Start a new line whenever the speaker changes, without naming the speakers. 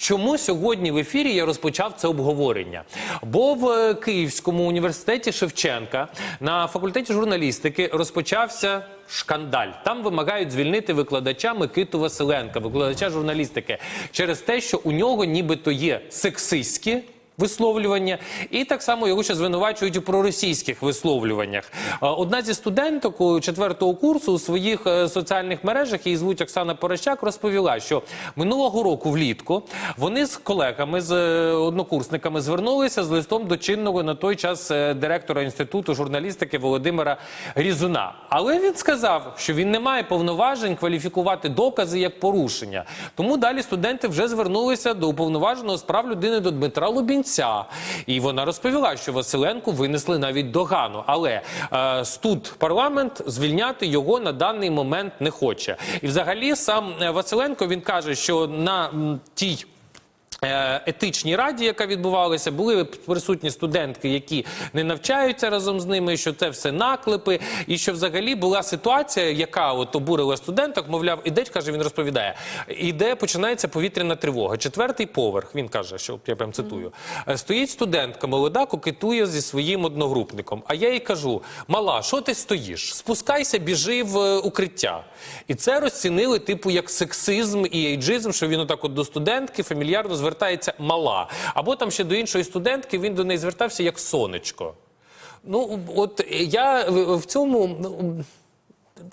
Чому сьогодні в ефірі я розпочав це обговорення? Бо в е, Київському університеті Шевченка на факультеті журналістики розпочався шкандаль. Там вимагають звільнити викладача Микиту Василенка, викладача журналістики, через те, що у нього нібито є сексистські висловлювання, і так само його ще звинувачують у проросійських висловлюваннях. Е, Одна зі студенток четвертого курсу у своїх е, соціальних мережах її звуть Оксана Порощак, розповіла, що минулого року влітку вони з колегами, з е, однокурсниками звернулися з листом до чинного на той час директора інституту журналістики Володимира Різуна. Але він сказав, що він не має повноважень кваліфікувати докази як порушення. Тому далі студенти вже звернулися до уповноваженого з прав людини до Дмитра Лубінця. І вона розповіла, що Василенку винесли навіть догану. Але е, тут парламент звільняти його на даний момент не хоче. І взагалі сам е, Василенко він каже, що на тій. Е, Етичній раді, яка відбувалася, були присутні студентки, які не навчаються разом з ними, що це все наклепи, і що взагалі була ситуація, яка от обурила студенток, мовляв, іде, каже, він розповідає, іде починається повітряна тривога. Четвертий поверх. Він каже, що я прям цитую. «Е, Стоїть студентка, молода, кокетує зі своїм одногрупником. А я їй кажу: мала, що ти стоїш? Спускайся, біжи в е, укриття. І це розцінили, типу, як сексизм і ейджизм, що він отак от до студентки фамільярно звертається мала. Або там ще до іншої студентки він до неї звертався як сонечко. Ну, от я в цьому ну,